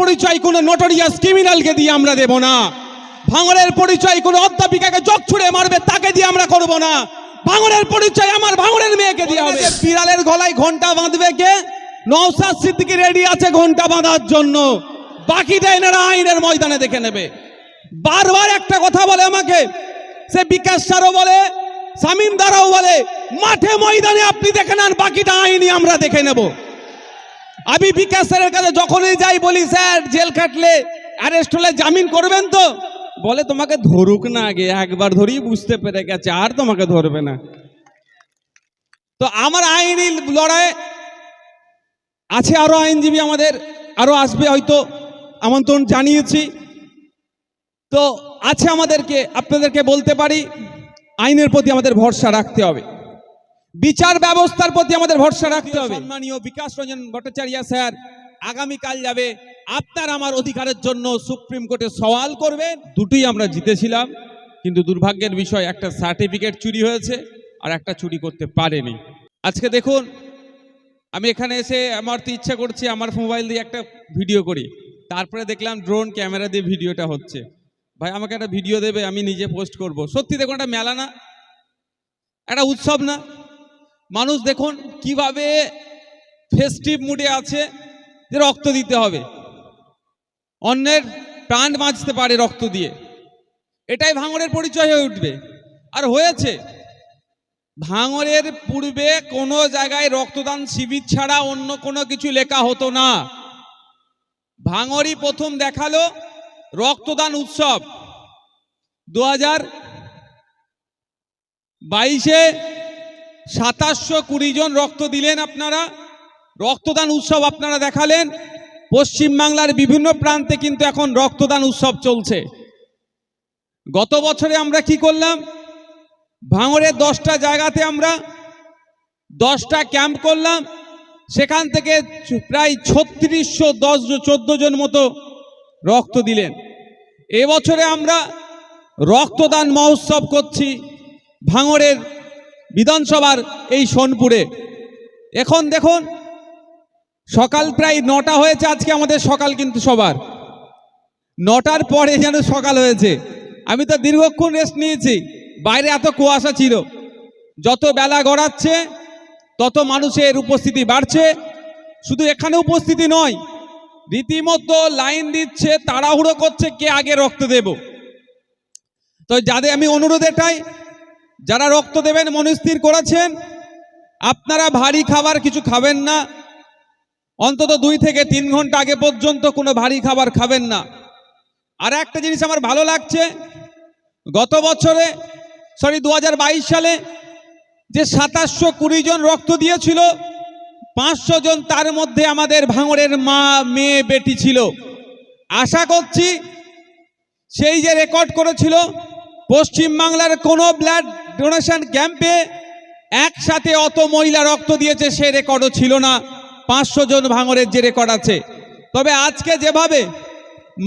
পরিচয় কোনো নটোরিয়াস ক্রিমিনালকে দিয়ে আমরা দেব না। ভাঙরের পরিচয় কোনো অধ্যাপিকাকে চোখ ছুড়ে মারবে, তাকে দিয়ে আমরা করব না। ভাঙরের পরিচয় আমার ভাঙরের মেয়েকে দিয়ে হবে। বিড়ালের গলায় ঘণ্টা বাঁধবে কে? নওসাদ সিদ্দিকি রেডি আছে ঘণ্টা বাঁধার জন্য। বাকিটা এনারা আইনের ময়দানে দেখে নেবে। বারবার একটা কথা বলে আমাকে। সে বিকাশ সারও বলে সামিম দারাও বলে, মাঠে ময়দানে আপনি দেখে নেন, বাকিটা আইনি আমরা দেখে নেব। আমি বিকাশ স্যারের কাছে যখনই যাই বলি, স্যার, জেল কাটলে অ্যারেস্ট হলে জামিন করবেন তো? বলে, তোমাকে ধরুক না আগে, একবার ধরেই বুঝতে পেরে গেছে, আর তোমাকে ধরবে না। তো আমার আইনি লড়াই আছে আরও আইনজীবী আমাদের, আরও আসবে হয়তো, আমন্ত্রণ জানিয়েছি। তো আছে আমাদেরকে, আপনাদেরকে বলতে পারি, আইনের প্রতি আমাদের ভরসা রাখতে হবে। বিচার ব্যবস্থার প্রতি আমাদের ভরসা রাখতে হবে। সম্মানীয় বিকাশ রঞ্জন ভট্টাচার্য স্যার আগামীকাল যাবে। আপনার আমার অধিকারের জন্য সুপ্রিম কোর্টে সওয়াল করবেন দুটোই আমরা জিতেছিলাম কিন্তু দুর্ভাগ্যের বিষয় একটা সার্টিফিকেট চুরি হয়েছে আর একটা চুরি করতে পারেনি। আজকে দেখুন আমি এখানে এসে আমার তো ইচ্ছা করছে আমার মোবাইল দিয়ে একটা ভিডিও করি। তারপরে দেখলাম ড্রোন ক্যামেরা দিয়ে ভিডিওটা হচ্ছে। ভাই আমাকে একটা ভিডিও দেবে আমি নিজে পোস্ট করব। সত্যি দেখুন একটা মেলা না একটা উৎসব না। মানুষ দেখুন কীভাবে ফেস্টিভ মুডে আছে যে রক্ত দিতে হবে। অন্যের প্রাণ বাঁচতে পারে রক্ত দিয়ে। এটাই ভাঙড়ের পরিচয় হয়ে উঠবে। আর হয়েছে, ভাঙরের পূর্বে কোনো জায়গায় রক্তদান শিবির ছাড়া অন্য কোনো কিছু লেখা হতো না। ভাঙরই প্রথম দেখাল রক্তদান উৎসব। দু হাজার বাইশে সাতাশশো কুড়ি জন রক্ত দিলেন আপনারা। রক্তদান উৎসব আপনারা দেখালেন। পশ্চিমবাংলার বিভিন্ন প্রান্তে কিন্তু এখন রক্তদান উৎসব চলছে। গত বছরে আমরা কি করলাম? ভাঙড়ের দশটা জায়গাতে আমরা দশটা ক্যাম্প করলাম। সেখান থেকে প্রায় ছত্রিশশো দশ চোদ্দ জন মতো রক্ত দিলেন। এবছরে আমরা রক্তদান মহোৎসব করছি ভাঙড়ের বিধানসভার এই সোনপুরে। এখন দেখুন, সকাল প্রায় নটা হয়েছে আজকে আমাদের সকাল কিন্তু সবার। নটার পরে যেন সকাল হয়েছে। আমি তো দীর্ঘক্ষণ রেস্ট নিয়েছি। বাইরে এত কুয়াশা ছিল। যত বেলা গড়াচ্ছে, তত মানুষের উপস্থিতি বাড়ছে। শুধু এখানে উপস্থিতি নয়, রীতিমতো লাইন দিচ্ছে, তাড়াহুড়ো করছে, কে আগে রক্ত দেব। তো যাদের আমি অনুরোধ এটাই যারা রক্ত দেবেন মনস্থির করেছেন, আপনারা ভারী খাবার কিছু খাবেন না। অন্তত দুই থেকে তিন ঘণ্টা আগে পর্যন্ত কোনো ভারী খাবার খাবেন না। আর একটা জিনিস আমার ভালো লাগছে, গত বছরে সরি দু হাজার বাইশ সালে যে সাতাশশো কুড়ি জন রক্ত দিয়েছিল, পাঁচশো জন তার মধ্যে আমাদের ভাঙড়ের মা, মেয়ে, বেটি ছিল। আশা করছি, সেই যে রেকর্ড করেছিল, পশ্চিমবাংলার কোনো ব্লাড ডোনেশন ক্যাম্পে একসাথে অত মহিলা রক্ত দিয়েছে, সে রেকর্ডও ছিল না। পাঁচশো জন ভাঙরের যে রেকর্ড আছে। তবে আজকে যেভাবে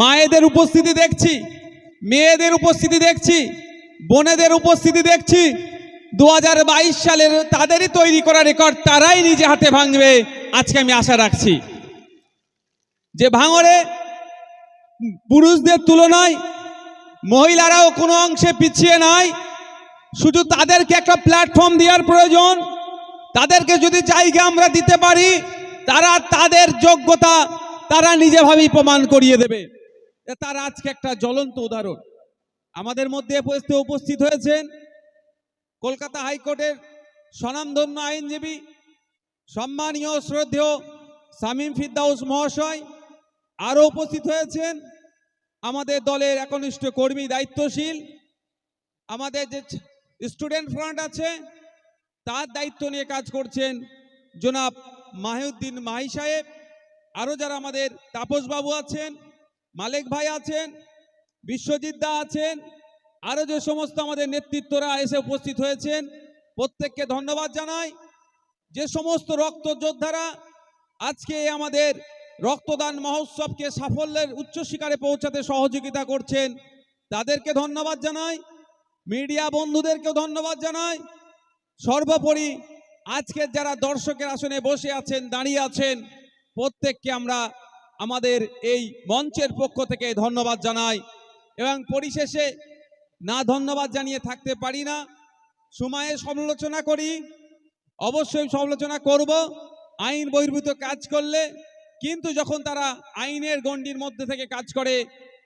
মায়েদের উপস্থিতি দেখছি, মেয়েদের উপস্থিতি দেখছি, বোনেদের উপস্থিতি দেখছি দু হাজার বাইশ সালের তাদেরই তৈরি করা রেকর্ড তারাই নিজে হাতে ভাঙবে, আজকে আমি আশা রাখছি। যে ভাঙরে পুরুষদের তুলনায় মহিলারাও কোনো অংশে পিছিয়ে নাই শুধু তাদেরকে একটা প্ল্যাটফর্ম দেওয়ার প্রয়োজন। তাদেরকে যদি জায়গা আমরা দিতে পারি, তারা তাদের যোগ্যতা তারা নিজেভাবেই প্রমাণ করিয়ে দেবে। তারা আজকে একটা জ্বলন্ত উদাহরণ। আমাদের মধ্যে উপস্থিত হয়েছেন কলকাতা হাইকোর্টের স্বনামধন্য আইনজীবী, সম্মানীয়, শ্রদ্ধেয় সামিম ফিদ্দাউস মহাশয়। আরও উপস্থিত হয়েছেন আমাদের দলের একনিষ্ঠ কর্মী, দায়িত্বশীল। আমাদের যে স্টুডেন্ট ফ্রন্ট আছে, তার দায়িত্ব নিয়ে কাজ করছেন জনাব মাহিউদ্দিন মাহি সাহেব। আরও যারা আমাদের তাপসবাবু আছেন, মালেক ভাই আছেন, বিশ্বজিৎ দা আছেন আরও যে সমস্ত আমাদের নেতৃত্বরা এসে উপস্থিত হয়েছেন, প্রত্যেককে ধন্যবাদ জানাই। যে সমস্ত রক্ত যোদ্ধারা আজকে আমাদের রক্তদান মহোৎসবকে সাফল্যের উচ্চ শিকারে পৌঁছাতে সহযোগিতা করছেন, তাদেরকে ধন্যবাদ জানাই। মিডিয়া বন্ধুদেরকেও ধন্যবাদ জানাই। সর্বোপরি আজকের যারা দর্শকের আসনে বসে আছেন, দাঁড়িয়ে আছেন, প্রত্যেককে আমরা আমাদের এই মঞ্চের পক্ষ থেকে ধন্যবাদ জানাই এবং পরিশেষে না ধন্যবাদ জানিয়ে থাকতে পারি না, সময়ে সমালোচনা করি, অবশ্যই সমালোচনা করব, আইন বহির্ভূত কাজ করলে, কিন্তু যখন তারা আইনের গণ্ডির মধ্যে থেকে কাজ করে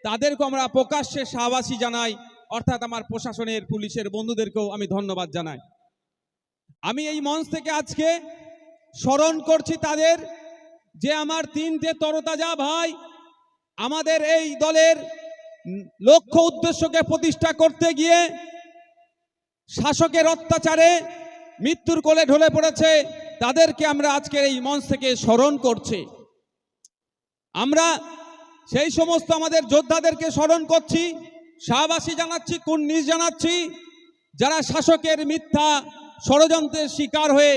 তাদেরকে আমরা প্রকাশ্যে শাহবাসী জানাই। অর্থাৎ আমার প্রশাসনের, পুলিশের বন্ধুদেরকেও আমি ধন্যবাদ জানাই। আমি এই মঞ্চ থেকে আজকে স্মরণ করছি তাদের যে আমার তিনটে তরতাজা ভাই আমাদের এই দলের লক্ষ্য উদ্দেশ্যকে প্রতিষ্ঠা করতে গিয়ে শাসকের অত্যাচারে মৃত্যুর কোলে ঢলে পড়েছে, তাদেরকে আমরা আজকের এই মঞ্চ থেকে স্মরণ করছি। আমরা সেই সমস্ত আমাদের যোদ্ধাদেরকে স্মরণ করছি। শাহবাসী জানাচ্ছি কুন্নিস জানাচ্ছি যারা শাসকের মিথ্যা ষড়যন্ত্রের শিকার হয়ে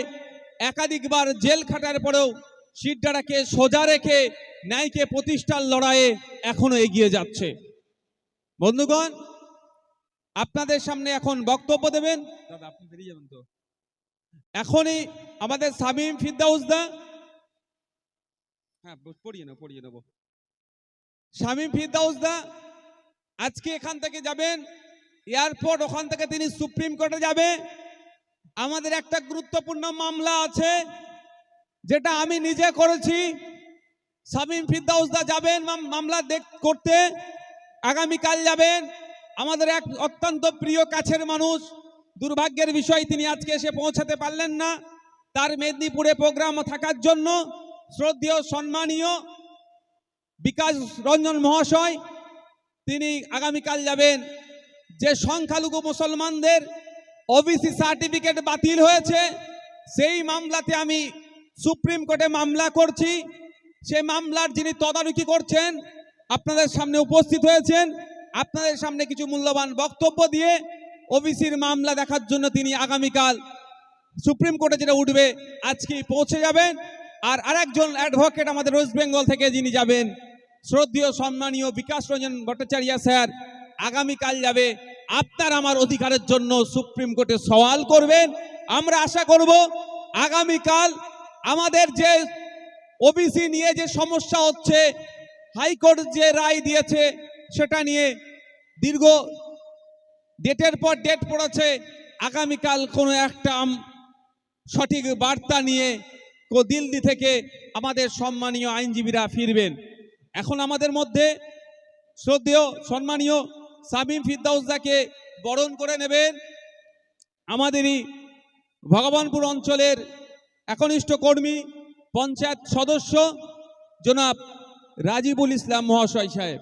একাধিকবার জেল খাটার পরেও সিদ্ধারাকে সোজা রেখে ন্যায়কে প্রতিষ্ঠার লড়াইয়ে এখনও এগিয়ে যাচ্ছে। বন্ধুগণ আপনাদের সামনে এখন বক্তব্য দেবেন। দাদা আপনি বেরিয়ে যাবেন তো। এখনই আমাদের সামিম ফিরদাউসদা হ্যাঁ পড়িয়ে নেব পড়িয়ে নেব শামীম ফিরদাউসদা আজকে এখান থেকে যাবেন, এয়ারপোর্ট ওখান থেকে তিনি সুপ্রিম কোর্টে যাবে। আমাদের একটা গুরুত্বপূর্ণ মামলা আছে, যেটা আমি নিজে করেছি। শামীম ফিরদাউসদা যাবেন মামলা দেখ, করতে, আগামীকাল যাবেন। আমাদের এক অত্যন্ত প্রিয় কাছের মানুষ, দুর্ভাগ্যের বিষয় তিনি আজকে এসে পৌঁছাতে পারলেন না। তার মেদিনীপুরে প্রোগ্রাম থাকার জন্য শ্রদ্ধেয়, সম্মানীয় বিকাশ রঞ্জন মহাশয় তিনি আগামীকাল যাবেন। যে সংখ্যালঘু মুসলমানদের ওবিসি সার্টিফিকেট বাতিল হয়েছে, সেই মামলাতে আমি সুপ্রিম কোর্টে মামলা করছি। সেই মামলার যিনি তদারকি করছেন, আপনাদের সামনে উপস্থিত হয়েছেন। আপনাদের সামনে কিছু মূল্যবান বক্তব্য দিয়ে ওবিসির মামলা দেখার জন্য তিনি আগামীকাল সুপ্রিম কোর্টে যেটা উঠবে, আজকেই পৌঁছে যাবেন। আর আরেকজন অ্যাডভোকেট আমাদের ওয়েস্ট বেঙ্গল থেকে যিনি যাবেন শ্রদ্ধেয় সম্মানীয় বিকাশ রঞ্জন ভট্টাচার্য স্যার, আগামীকাল যাবে। আপনার আমার অধিকারের জন্য সুপ্রিম কোর্টে সওয়াল করবেন। আমরা আশা করব আগামীকাল আমাদের যে ওবিসি নিয়ে যে সমস্যা হচ্ছে, হাইকোর্ট যে রায় দিয়েছে, সেটা নিয়ে দীর্ঘ ডেটের পর ডেট পড়েছে। আগামীকাল কোনো একটা সঠিক বার্তা নিয়ে দিল্লি থেকে আমাদের সম্মানীয় আইনজীবীরা ফিরবেন। এখন আমাদের মধ্যে শ্রদ্ধেয়, সম্মানীয় সামিম ফিরদাউসদাকে বরণ করে নেবেন আমাদেরই ভগবানপুর অঞ্চলের একনিষ্ঠ কর্মী, পঞ্চায়েত সদস্য জনাব রাজিবুল ইসলাম মহাশয় সাহেব।